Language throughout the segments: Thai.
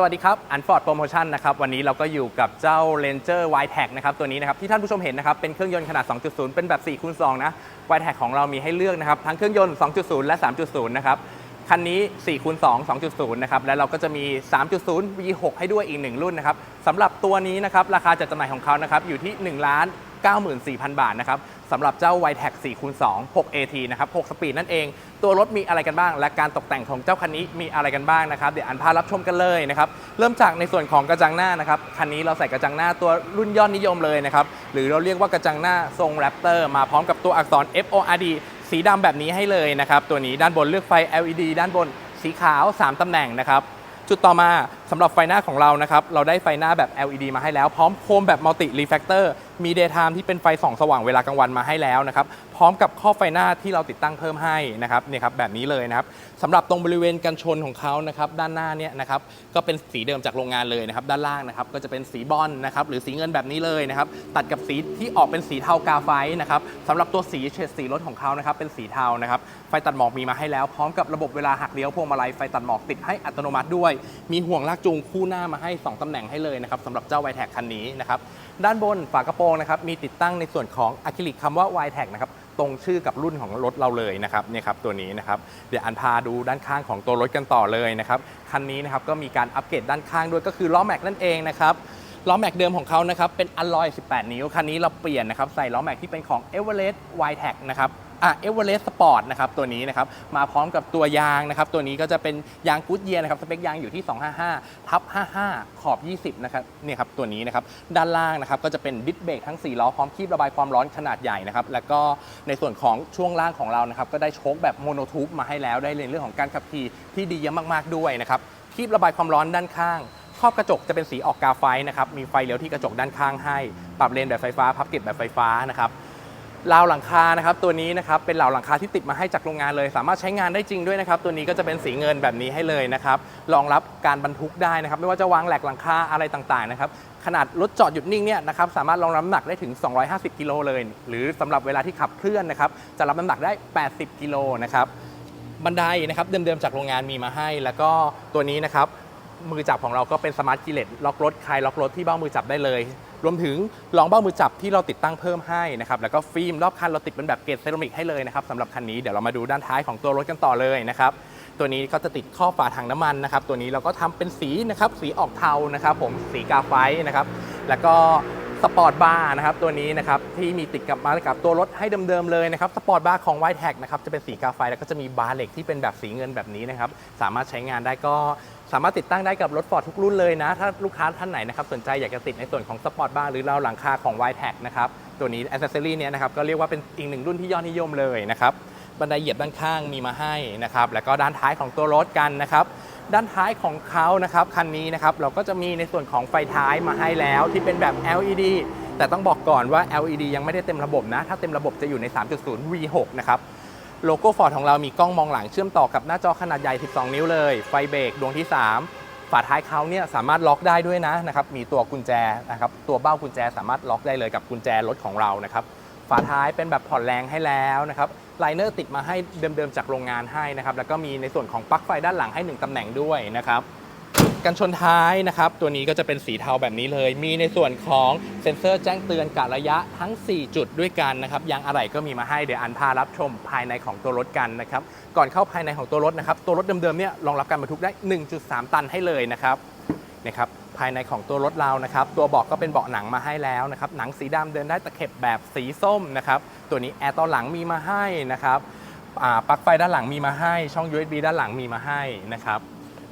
สวัสดีครับอันฟอร์ดโปรโมชั่นนะครับวันนี้เราก็อยู่กับเจ้า Ranger y t e c นะครับตัวนี้นะครับที่ท่านผู้ชมเห็นนะครับเป็นเครื่องยนต์ขนาด 2.0 เป็นแบบ4คูณ2นะ y t e c ของเรามีให้เลือกนะครับทั้งเครื่องยนต์ 2.0 และ 3.0 นะครับคันนี้4คูณ2 2.0 นะครับ และเราก็จะมี 3.0 V6 ให้ด้วยอีก 1 รุ่นนะครับสำหรับตัวนี้นะครับ ราคาจัดจำหน่ายของเขานะครับ อยู่ที่1ล้าน94,000 บาทนะครับ สำหรับเจ้า y t e c 4 คูณ2 6 AT นะครับ6สปีดนั่นเอง ตัวรถมีอะไรกันบ้าง และการตกแต่งของเจ้าคันนี้มีอะไรกันบ้างนะครับ เดี๋ยวอันพารับชมกันเลยนะครับเริ่มจากในส่วนของกระจังหน้านะครับคันนี้เราใส่กระจังหน้าตัวรุ่นยอดนิยมเลยนะครับหรือเราเรียกว่ากระจังหน้าทรงแรปเตอร์มาพร้อมกับตัวอักษร FORD สีดำแบบนี้ให้เลยนะครับตัวนี้ด้านบนเลือกไฟ LED ด้านบนสีขาว 3ตำแหน่งนะครับจุดต่อมา สำหรับไฟหน้าของเรานะครับ เราได้ไฟหน้าแบบ LED มาให้แล้ว พร้อมโคมแบบมัลติรีแฟกเตอร์มี Daytime ที่เป็นไฟส่องสว่างเวลากลางวันมาให้แล้วนะครับ พร้อมกับข้อไฟหน้าที่เราติดตั้งเพิ่มให้นะครับเนี่ยครับแบบนี้เลยนะครับสำหรับตรงบริเวณกันชนของเขานะครับด้านหน้าเนี่ยนะครับก็เป็นสีเดิมจากโรงงานเลยนะครับด้านล่างนะครับก็จะเป็นสีบอลนะครับหรือสีเงินแบบนี้เลยนะครับตัดกับสีที่ออกเป็นสีเทากาไฟนะครับสำหรับตัวสีเฉดสีรถของเขานะครับเป็นสีเทานะครับไฟตัดหมอกมีมาให้แล้ว พร้อมกับระบบเวลาหักเลี้ยวพวงมาลัยไฟตัดหมอกติดให้อัตโนมัติด้วย มีห่วงลากจูงคู่หน้ามาให้ 2 ตำแหน่งให้เลยนะครับสำหรับเจ้า y t e c คันนี้นะครับด้านบนฝากระโปรงนะครับมีติดตั้งในส่วนของอะคริลิกคำว่า y t e c นะครับตรงชื่อกับรุ่นของรถเราเลยนะครับเนี่ยครับตัวนี้นะครับเดี๋ยวอันพาดูด้านข้างของตัวรถกันต่อเลยนะครับคันนี้นะครับก็มีการอัปเกรดด้านข้างด้วยก็คือล้อแม็กนั่นเองนะครับล้อแม็กเดิมของเขานะครับเป็นอลลอย 18 นิ้วคันนี้เราเปลี่ยนนะครับใส่ล้อแม็กที่เป็นของ e v e r e s t y t e c นะครับ อะ e v e r e s t Sport นะครับตัวนี้นะครับมาพร้อมกับตัวยางนะครับตัวนี้ก็จะเป็นยางกูดเยียนะครับสเปคยางอยู่ที่ 255ทับ55 ขอบ 20นะครับเนี่ยครับตัวนี้นะครับด้านล่างนะครับก็จะเป็นดิสเบรกทั้ง 4 ล้อพร้อมคีบระบายความร้อนขนาดใหญ่นะครับแล้วก็ในส่วนของช่วงล่างของเรานะครับก็ได้โชคแบบโมโนทูบมาให้แล้วได้ในเรื่องของการขับขี่ที่ดีเยี่ยมมากๆด้วยนะครับคีบระบายความร้อนด้านข้างครอบกระจกจะเป็นสีออกกาไฟนะครับมีไฟเลี้ยวที่กระจกด้านข้างให้ ปรับเลนแบบไฟฟ้าพับเก็บแบบไฟฟ้านะครับ ราวหลังคานะครับตัวนี้นะครับเป็นราวหลังคาที่ติดมาให้จากโรงงานเลย สามารถใช้งานได้จริงด้วยนะครับตัวนี้ก็จะเป็นสีเงินแบบนี้ให้เลยนะครับรองรับการบรรทุกได้นะครับไม่ว่าจะวางแหลกหลังคาอะไรต่างๆนะครับขนาดรถจอดหยุดนิ่งเนี่ยนะครับสามารถรองรับน้ำหนักได้ถึง 250 กิโลเลย หรือสำหรับเวลาที่ขับเคลื่อนนะครับจะรับน้ำหนักได้ 80 กิโลนะครับบันไดนะครับเดิมๆจากโรงงานมีมาให้ แล้วก็ตัวนี้นะครับมือจับของเราก็เป็นสมาร์ทกิเลตล็อกรถคลายล็อกรถที่เบ้ามือจับได้เลย รวมถึงรองเบ้ามือจับที่เราติดตั้งเพิ่มให้นะครับแล้วก็ฟิล์มรอบคันเราติดเป็นแบบเกรดเซรามิกให้เลยนะครับสำหรับคันนี้เดี๋ยวเรามาดูด้านท้ายของตัวรถกันต่อเลยนะครับตัวนี้ก็จะติดข้อฝาถังน้ำมันนะครับ ตัวนี้เราก็ทำเป็นสีนะครับสีออกเทานะครับ ผมสีกาไฟนะครับ แล้วก็สปอร์ตบาร์นะครับตัวนี้นะครับที่มีติดกับมากับตัวรถให้เดิมๆเลยนะครับสปอร์ตบาร์ของ y t e c นะครับจะเป็นสีกาไฟแล้วก็จะมีบาร์เหล็กที่เป็นแบบสีเงินแบบนี้นะครับ สามารถใช้งานได้ก็ สามารถติดตั้งได้กับรถฟอร์ดทุกรุ่นเลยนะ ถ้าลูกค้าท่านไหนนะครับสนใจอยากจะติดในส่วนของสปอร์ตบาร์หรือราวหลังคาของ y t e c นะครับตัวนี้อ c เซอรี่เนี่ยนะครับก็เรียกว่าเป็นอีกหนึ่งรุ่นที่ยอดนิยมเลยนะครับบันไดเหยียบด้านข้างมีมาให้นะครับแล้วก็ด้านท้ายของตัวรถกันนะครับด้านท้ายของเขานะครับคันนี้นะครับเราก็จะมีในส่วนของไฟท้ายมาให้แล้วที่เป็นแบบ LED แต่ต้องบอกก่อนว่า LED ยังไม่ได้เต็มระบบนะ ถ้าเต็มระบบจะอยู่ใน 3.0 V6 นะครับ โลโก้ฟอร์ดของเรามีกล้องมองหลังเชื่อมต่อกับหน้าจอขนาดใหญ่ 12 นิ้วเลย ไฟเบรกดวงที่ 3 ฝาท้ายเขาเนี่ยสามารถล็อกได้ด้วยนะนะครับ มีตัวกุญแจนะครับ ตัวเบ้ากุญแจสามารถล็อกได้เลยกับกุญแจรถของเรานะครับ ฝาท้ายเป็นแบบผ่อนแรงให้แล้วนะครับไลเนอร์ติดมาให้เดิมๆจากโรงงานให้นะครับ แล้วก็มีในส่วนของปลั๊กไฟด้านหลังให้ 1ตำแหน่งด้วยนะครับ กันชนท้ายนะครับ ตัวนี้ก็จะเป็นสีเทาแบบนี้เลย มีในส่วนของเซ็นเซอร์แจ้งเตือนกะระยะทั้ง 4 จุดด้วยกันนะครับ ยางอะไหล่ก็มีมาให้เดี๋ยวอันพารับชมภายในของตัวรถกันนะครับ ก่อนเข้าภายในของตัวรถนะครับ ตัวรถเดิมๆเนี่ยรองรับการบรรทุกได้ 1.3 ตันให้เลยนะครับนะครับภายในของตัวรถเรานะครับ ตัวเบาะก็เป็นเบาะหนังมาให้แล้วนะครับ หนังสีดำเดินได้ตะเข็บแบบสีส้มนะครับ ตัวนี้แอร์ตอนหลังมีมาให้นะครับอ่าปลั๊กไฟด้านหลังมีมาให้ ช่อง USB ด้านหลังมีมาให้นะครับ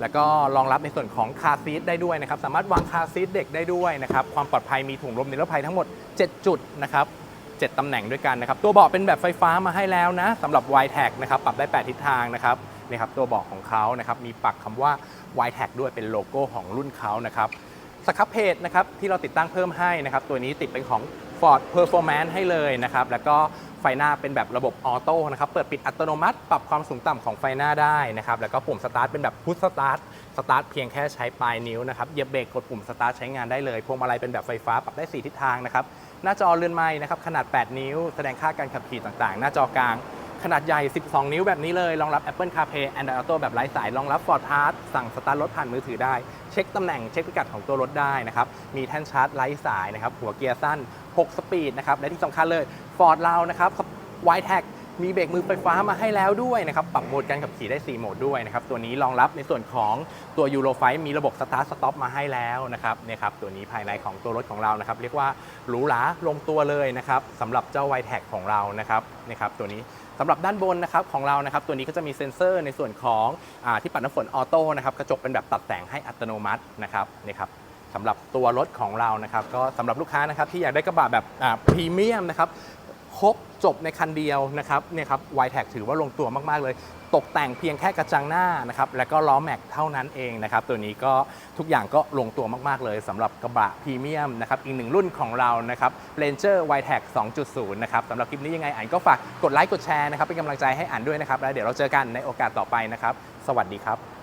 แล้วก็รองรับในส่วนของคาซีทได้ด้วยนะครับ สามารถวางคาซีทเด็กได้ด้วยนะครับ ความปลอดภัยมีถุงลมนิรภัยทั้งหมด 7 จุดนะครับ7ตำแหน่งด้วยกันนะครับ ตัวเบาะเป็นแบบไฟฟ้ามาให้แล้วนะสำหรับ y t a g นะครับ ปรับได้ 8 ทิศทางนะครับนี่ครับ ตัวเบาะของเขานะครับ มีปักคำว่า y t a g ด้วยเป็นโลโก้ของรุ่นเขานะครับสครับเพจนะครับที่เราติดตั้งเพิ่มให้นะครับ ตัวนี้ติดเป็นของ Ford Performance ให้เลยนะครับ แล้วก็ ฟหน้าเป็นแบบระบบออโต้นะครับ เปิดปิดอัตโนมัติ ปรับความสูงต่ำของไฟหน้าได้นะครับ แล้วก็ปุ่มสตาร์ทเป็นแบบพุชสตาร์ท สตาร์ทเพียงแค่ใช้ปลายนิ้วนะครับเหยียบเบรกกดปุ่มสตาร์ทใช้งานได้เลย พวงมาลัยเป็นแบบไฟฟ้าปรับได้ 4 ทิศทางนะครับ หน้าจอเรือนไม้นะครับขนาด 8 นิ้ว แสดงค่าการขับขี่ต่างๆ หน้าจอกลางขนาดใหญ่ 12 นิ้วแบบนี้เลย รองรับ Apple CarPlay Android Auto แบบไร้สาย รองรับ Ford Pass สั่งสตาร์ทรถผ่านมือถือได้ เช็คตำแหน่ง เช็คพิกัดของตัวรถได้นะครับ มีแท่นชาร์จไร้สายนะครับ หัวเกียร์สั้น 6 สปีดนะครับ และที่สำคัญเลย Ford เรานะครับ y t a g มีเบรกมือไฟฟ้ามาให้แล้วด้วยนะครับ ปรับโหมดการขับขี่ได้ 4 โหมดด้วยนะครับ ตัวนี้รองรับในส่วนของตัว Euro 5มีระบบ Start Stop มาให้แล้วนะครับเนี่ยครับ ตัวนี้ภายในของตัวรถของเรานะครับ เรียกว่าหรูหราลงตัวเลยนะครับสำหรับเจ้า y t a g ของเรานะครับนี่ครับ ตัวนี้สำหรับด้านบนนะครับของเรานะครับ ตัวนี้ก็จะมีเซ็นเซอร์ในส่วนของอที่ปัดน้ำฝนออโต้นะครับกระจกเป็นแบบตัดแสงให้อัตโนมัตินะครับนี่ครับ สำหรับตัวรถของเรานะครับ ก็สำหรับลูกค้านะครับที่อยากได้กระบะแบบพรีเมียมนะครับครบจบในคันเดียวนะครับเนี่ยครับ y t a g ถือว่าลงตัวมาก ๆ เลย ตกแต่งเพียงแค่กระจังหน้านะครับแล้วก็ล้อแม็กเท่านั้นเองนะครับ ตัวนี้ก็ทุกอย่างก็ลงตัวมาก ๆ เลยสำหรับกระบะพรีเมียมนะครับ อีกหนึ่งรุ่นของเรานะครับ Ranger y t a g 2.0 นะครับสำหรับคลิปนี้ยังไงอ่านก็ฝากกดไลค์กดแชร์นะครับเป็นกำลังใจให้อ่านด้วยนะครับ แล้วเดี๋ยวเราเจอกันในโอกาสต่อไปนะครับ สวัสดีครับ